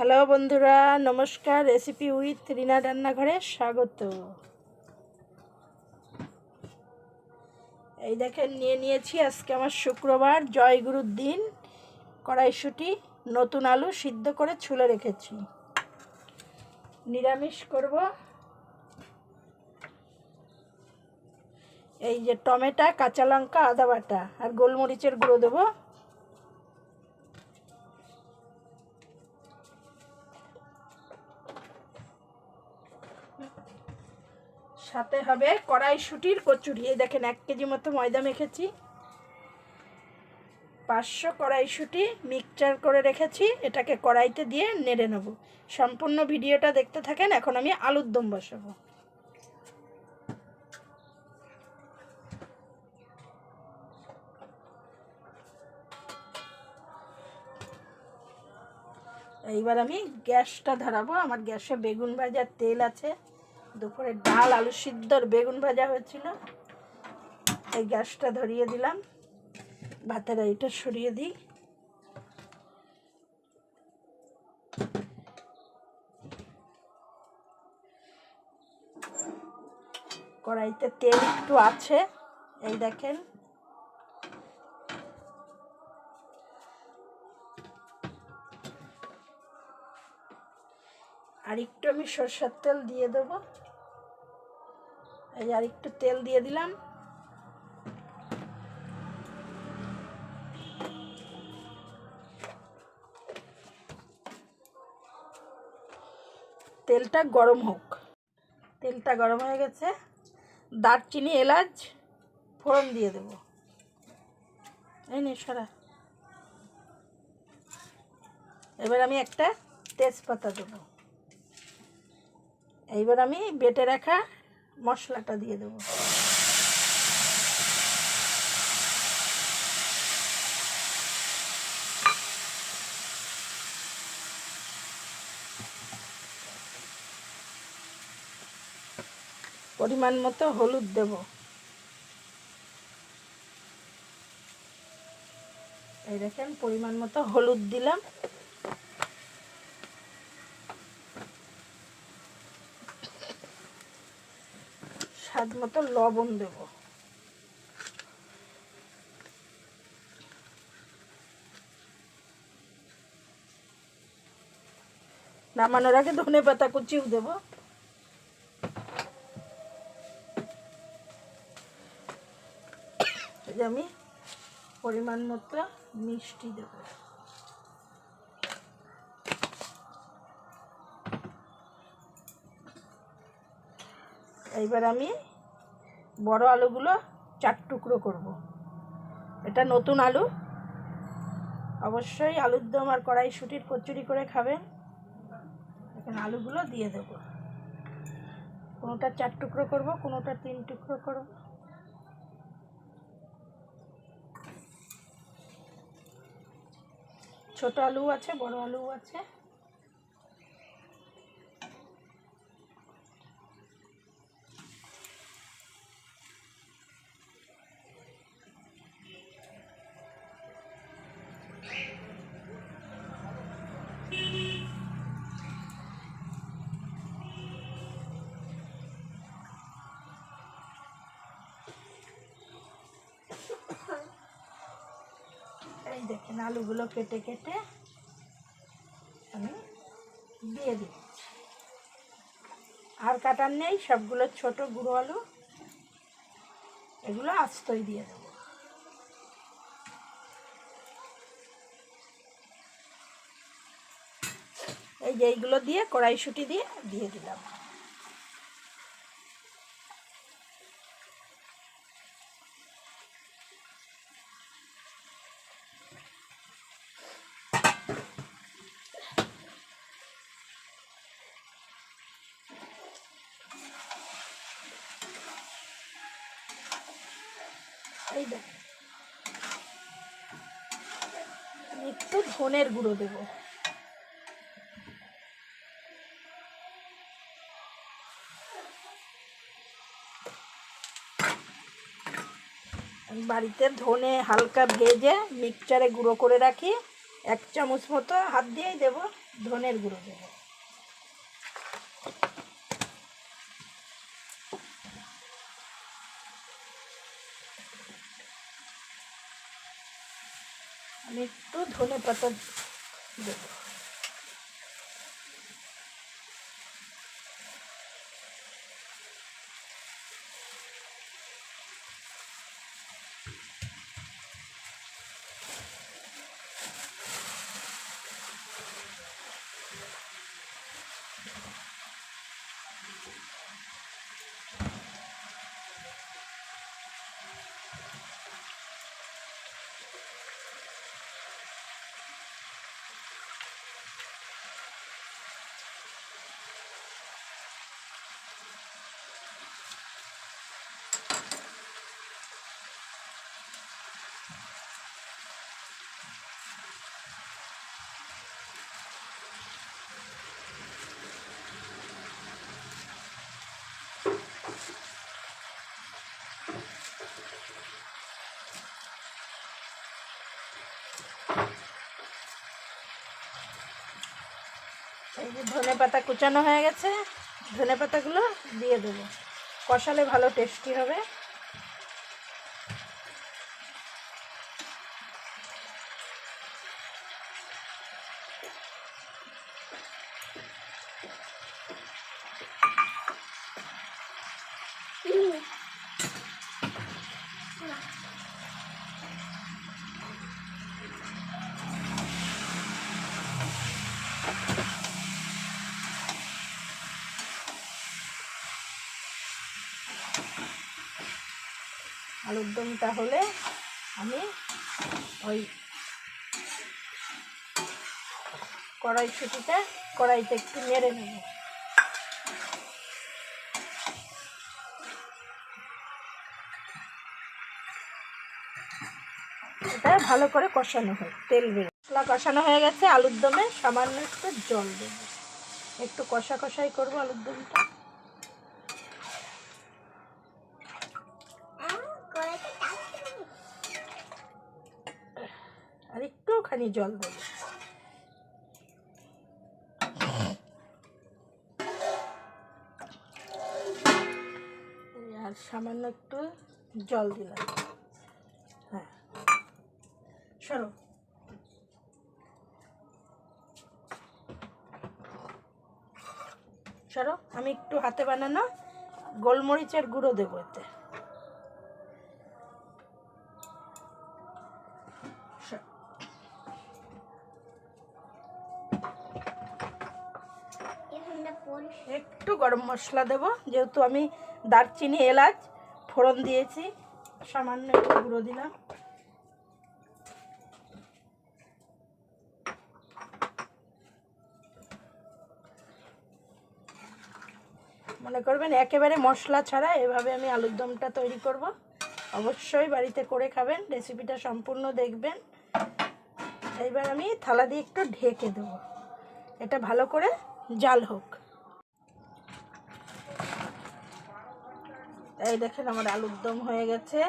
Hello বন্ধুরা, নমস্কার recipe with রিনা রান্নাঘরে স্বাগত। এই দেখেন, নিয়ে নিয়েছি আজকে আমার শুক্রবার, জয়গুরুর দিন। কড়াইশুটি, নতুন আলু সিদ্ধ করে ছুলে রেখেছি। নিরামিষ করব। এই যে টমেটো, কাঁচা লঙ্কা, আদা বাটা, আর গোলমরিচের গুঁড়ো দেবো। সাথে হবে কড়াইশুটির কচুরি। এই দেখেন, এক কেজি মতো ময়দা মেখেছি। পাঁচশো কড়াইশুটি মিক্সচার করে রেখেছি। এটাকে কড়াইতে দিয়ে নেড়ে নেব। সম্পূর্ণ ভিডিওটা দেখতে থাকেন, এখন আমি আলুর দম বসাবো। এইবার আমি গ্যাসটা ধরাবো। আমার গ্যাসে বেগুন ভাজার তেল আছে। দুপুরে ডাল, আলু সিদ্ধর বেগুন ভাজা হয়েছিল। এই গ্যাসটা ধরিয়ে দিলাম। ভাতের এইটা সরিয়ে দিই। কড়াইতে তেল একটু আছে। এই দেখেন আর একটু আমি সরষের তেল দিয়ে দেবো। এই আর একটু তেল দিয়ে দিলাম। তেলটা গরম হোক। তেলটা গরম হয়ে গেছে। দারচিনি, এলাচ, ফোড়ন দিয়ে দেবো। এই নে, সারা। এবার আমি একটা তেজপাতা দেবো। এইবার আমি বেটে রাখা মশলাটা দিয়ে দেবো। পরিমাণ মতো হলুদ দেব। এই দেখেন, পরিমাণ মতো হলুদ দিলাম। স্বাদ মতো লবণ দেব। নামানোর আগে ধনে পাতা কুচিও দেব। আমি পরিমাণ মতো মিষ্টি দেব। এইবার আমি বড় আলুগুলো চার টুকরো করব। এটা নতুন আলু। অবশ্যই আলুর দম আর কড়াইশুটির কচুরি করে খাবেন। এখন আলুগুলো দিয়ে দেবো। কোনোটা চার টুকরো করব, কোনোটা তিন টুকরো করব। ছোট আলু আছে, বড় আলু আছে। আলুগুলো কেটে কেটে আমি দিয়ে দিচ্ছি আর কাটার নেই, সবগুলো ছোট গুঁড়ো আলু, এগুলো আস্তই দিয়ে দেবো। এই যে এইগুলো দিয়ে কড়াইশুটি দিয়ে দিয়ে দিলাম এই দেখেন একটু ধনের গুঁড়ো দেব। বাড়িতে ধনে হালকা ভেজে মিক্সচারে গুঁড়ো করে রাখি। এক চামচ মতো হাত দিয়েই দেব, ধনের গুঁড়ো দেবো। আমি একটু ধনে ধনে পাতা কুচানো হয়ে গেছে। ধনে পাতাগুলো দিয়ে দেবো। কষালে ভালো টেস্টি হবে। আলুর দমটা হলে আমি ওই কড়াইশুটিটা, কড়াইতে একটু নেড়ে নেব। এটা ভালো করে কষানো হয়, তেল বেরো মশলা কষানো হয়ে গেছে আলুর দমে সামান্য একটু জল দেব। একটু কষা কষাই করব আলুর দমটা আর একটুখানি জল দেবো আর সামান্য একটু জল দিলাম। হ্যাঁ। সরো। সরো, আমি একটু হাতে বানানো গোলমরিচের গুঁড়ো দেবো এতে। মশলা দেবো। যেহেতু আমি দারচিনি, এলাচ, ফোড়ন দিয়েছি, সামান্য একটু গুঁড়ো দিলাম। মনে করবেন একেবারে মশলা ছাড়া এভাবে আমি আলুর দমটা তৈরি করব। অবশ্যই বাড়িতে করে খাবেন, রেসিপিটা সম্পূর্ণ দেখবেন। এইবার আমি থালা দিয়ে একটু ঢেকে দেবো। এটা ভালো করে জাল হোক। এই দেখেন আমার আলুর দম হয়ে গেছে।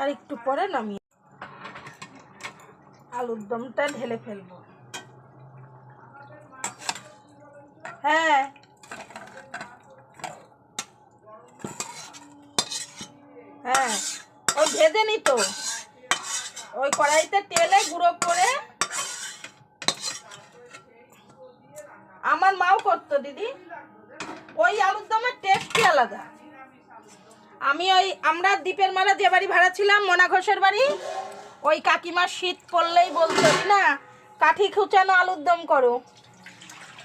আর একটু পরে নামিয়ে আলুর দমটা ঢেলে ফেলব। হ্যাঁ। হ্যাঁ ওই ভেজে নিত ওই কড়াইতে তেলে গুঁড়ো করে আমার মাও করতো, দিদি। ওই আলুর দমের টেস্টই আলাদা। আমি ওই, আমরা দ্বীপের মালা যে বাড়ি ভাড়া ছিলাম, মোনা ঘোষের বাড়ি, ওই কাকিমার শীত পড়লেই বলতো না কাঠি খুচানো আলুর দম করো।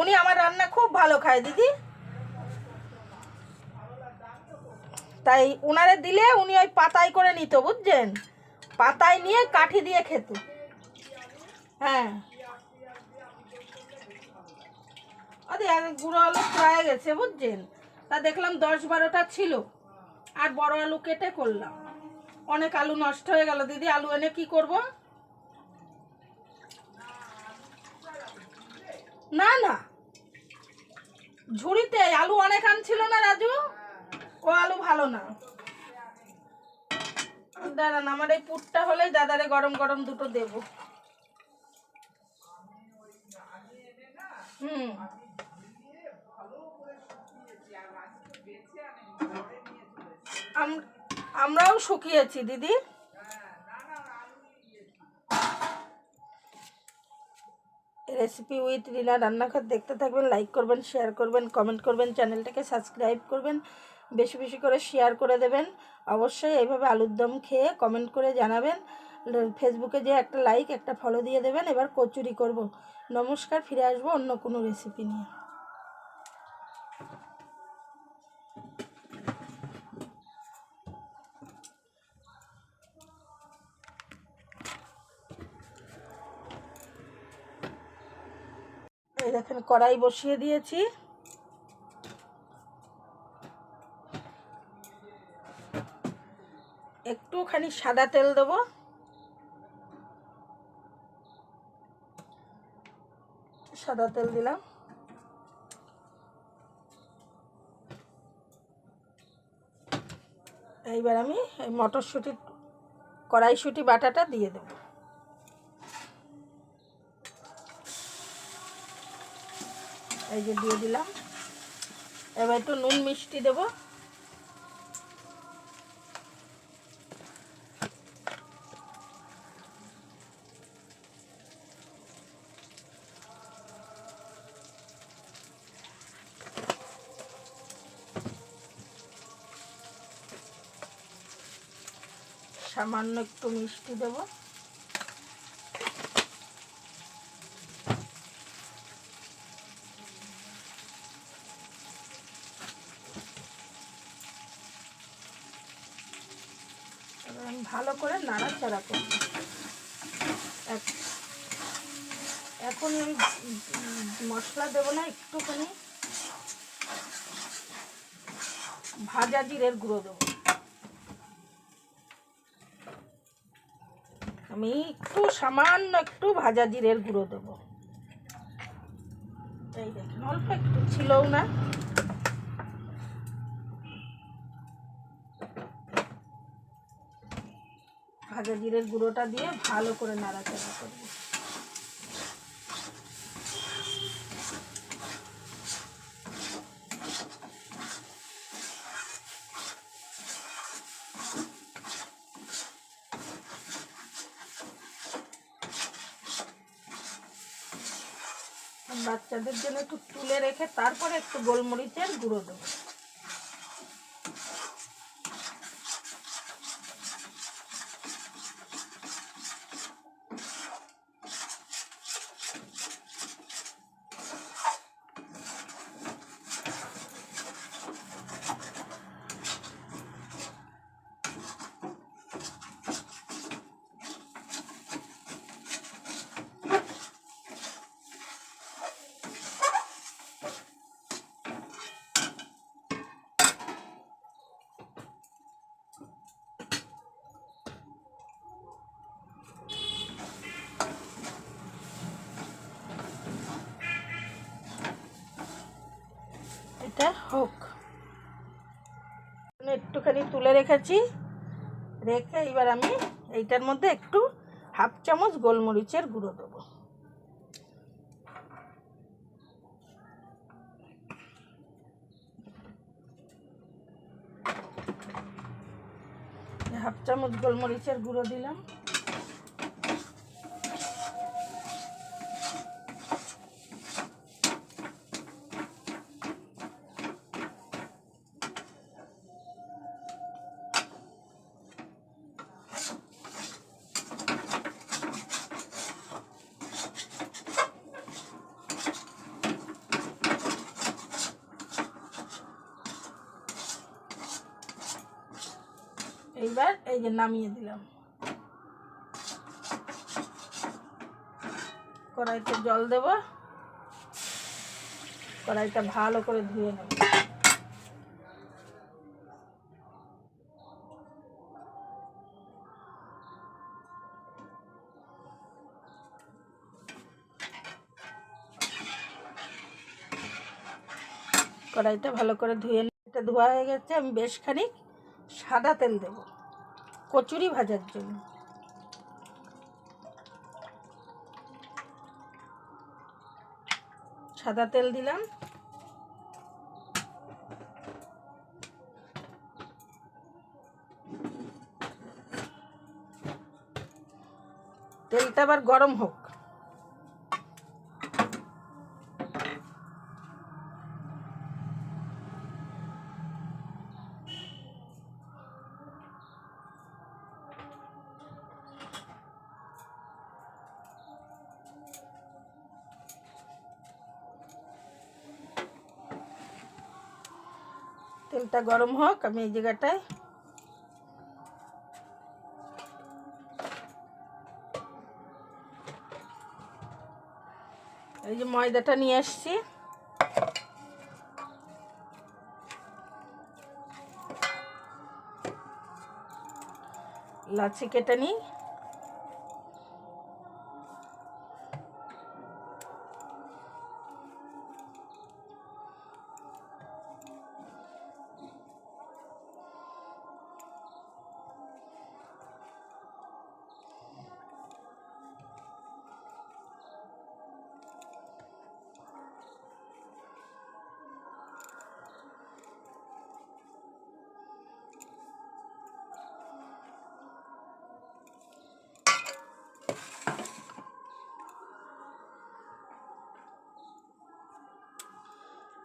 উনি আমার রান্না খুব ভালো খায়, দিদি। তাই উনারে দিলে উনি ওই পাতায় করে নিত, বুঝছেন? পাতায় নিয়ে কাঠি দিয়ে খেত। হ্যাঁ। গুঁড়ো আলু প্রায় গেছে, বুঝছেন? তা দেখলাম দশ বারোটা ছিল। আর বড় আলু কেটে করলাম। অনেক আলু নষ্ট হয়ে গেল, দিদি, আলু এনে কি করব? না না। ঝুড়িতে আলু অনেক আনছিল না, রাজু? ও আলু ভালো না। দাঁড়ান, আমার এই পুটটা হলেই দাদারে গরম গরম দুটো দেব। হুম। আম- আমরাও শুকিয়েছি, দিদি। রেসিপি উইথ রিনা রান্নাঘর দেখতে থাকবেন, লাইক করবেন, শেয়ার করবেন, কমেন্ট করবেন, চ্যানেলটাকে সাবস্ক্রাইব করবেন। বেশি বেশি করে শেয়ার করে দেবেন। অবশ্যই এইভাবে আলুর দম খেয়ে কমেন্ট করে জানাবেন। ফেসবুকে যে একটা লাইক একটা ফলো দিয়ে দেবেন। এবার কচুরি করব। নমস্কার, ফিরে আসব অন্য কোনো রেসিপি নিয়ে। দেখেন, কড়াই বসিয়ে দিয়েছি। একটুখানি সাদা তেল দেবো। সাদা তেল দিলাম। এইবার আমি এই মটরশুঁটি কড়াইশুঁটি বাটাটা দিয়ে দেবো। এই যে দিয়ে দিলাম। এবার একটু নুন মিষ্টি দেবো। সামান্য একটু মিষ্টি দেবো। আমি ভালো করে নাড়াচাড়া করব। এখন উম মশলা দেবো না, একটুখানি ভাজা জিরের গুঁড়ো দেবো। আমি একটু সামান্য একটু ভাজা জিরের গুঁড়ো দেবো। এই দেখেন, অল্প একটু, ছিলও না। ভাজা জিরের গুঁড়োটা দিয়ে ভালো করে নাড়াচাড়া করব। বাচ্চাদের জন্য একটু তুলে রেখে তারপরে একটু গোলমরিচের গুঁড়ো দেবো। এটা হোক। একটুখানি তুলে রেখেছি। রেখে এবার আমি এইটার মধ্যে একটু হাফ চামচ গোলমরিচের গুঁড়ো দেবো। হাফ চামচ গোলমরিচের গুঁড়ো দিলাম এইবার এই যে নামিয়ে দিলাম। কড়াইতে জল দেব। কড়াইটা ভালো করে ধুয়ে নেব। কড়াইটা ভালো করে ধুয়ে এটা ধোয়া হয়ে গেছে, আমি বেশ খানিক সাদা তেল দেব। কচুরি ভাজার জন্য। সাদা তেল দিলাম। তেলটা আবার গরম হোক। তেলটা গরম হোক আমি এই জায়গাটায় এই যে ময়দাটা নিয়ে আসছি। লাচি কেটে নিই।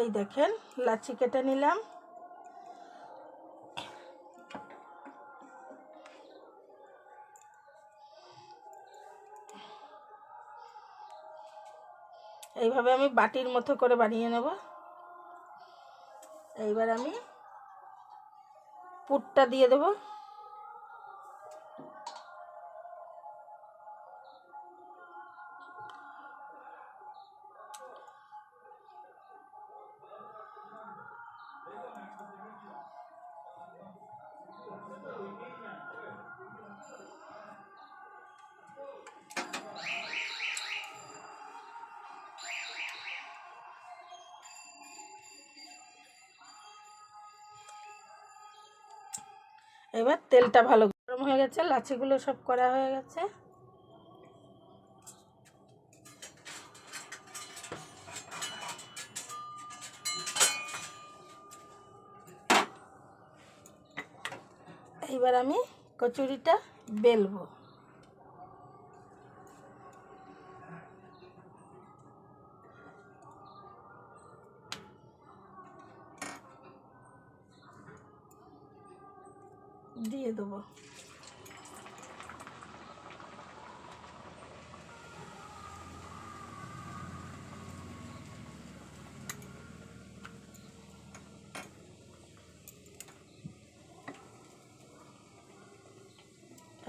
এই দেখেন লাচি কেটে নিলাম। এইভাবে আমি বাটির মতো করে বানিয়ে নেব। এইবার আমি পুরটা দিয়ে দেবো। এবার তেলটা ভালো গরম হয়ে গেছে, লাচিগুলো সব করা হয়ে গেছে। এইবার আমি কচুরিটা বেলবো দিয়ে দেবো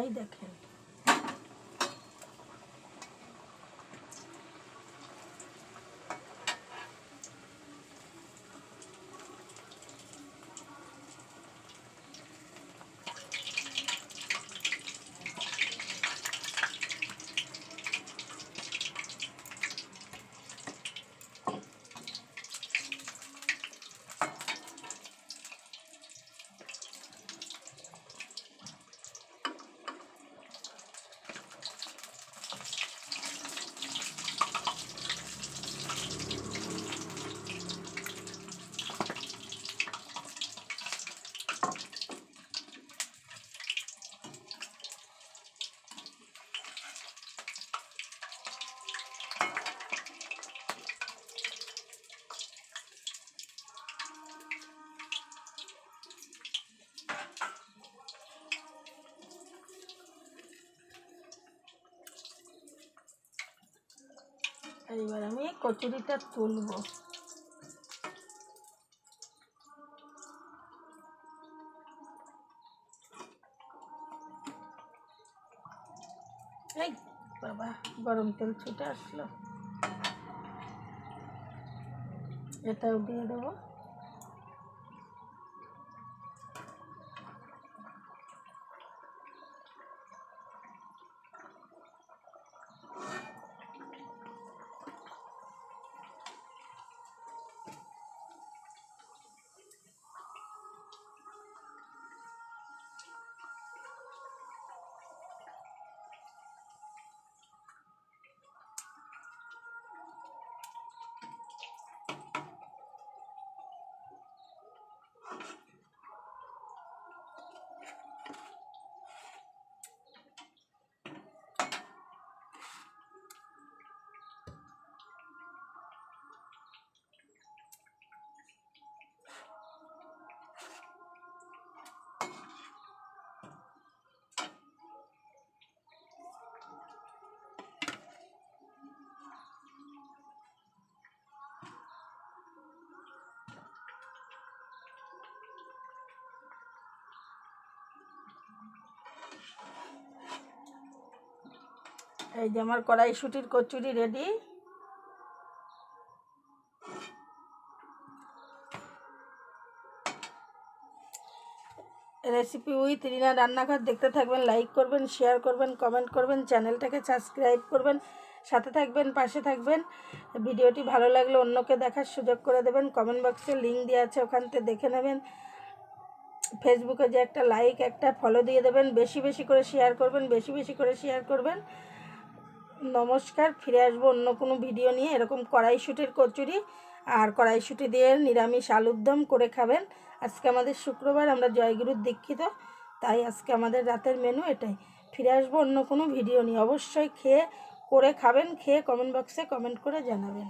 এই দেখেন এইবার আমি কচুরিটা তুলব। এই বাবা গরম তেল ছুটে আসলো। এটাও দিয়ে দেবো। এই যে আমার কড়াইশুটির kachori ready recipe with Rina Rannaghar দেখতে থাকবেন লাইক করবেন শেয়ার করবেন কমেন্ট করবেন চ্যানেলটাকে সাবস্ক্রাইব করবেন, সাথে থাকবেন, পাশে থাকবেন। ভিডিওটি ভালো লাগলে অন্যকে দেখার সুযোগ করে দেবেন। কমেন্ট বক্সে লিঙ্ক দেওয়া আছে, ওখান থেকে দেখে নেবেন। ফেসবুকে যে একটা লাইক একটা ফলো দিয়ে দেবেন, বেশি বেশি করে শেয়ার করবেন, বেশি বেশি করে শেয়ার করবেন। নমস্কার, ফিরে আসব অন্য কোনো ভিডিও নিয়ে, এরকম কড়াইশুটির কচুরি আর কড়াইশুটি দিয়ে নিরামিষ আলুর দম করে খাবেন। আজকে আমাদের শুক্রবার, আমরা জয়গুরুর দীক্ষিত, তাই আজকে আমাদের রাতের মেনু এটাই। ফিরে আসব অন্য কোনো ভিডিও নিয়ে, অবশ্যই খেয়ে, করে খাবেন, খেয়ে কমেন্ট বক্সে কমেন্ট করে জানাবেন।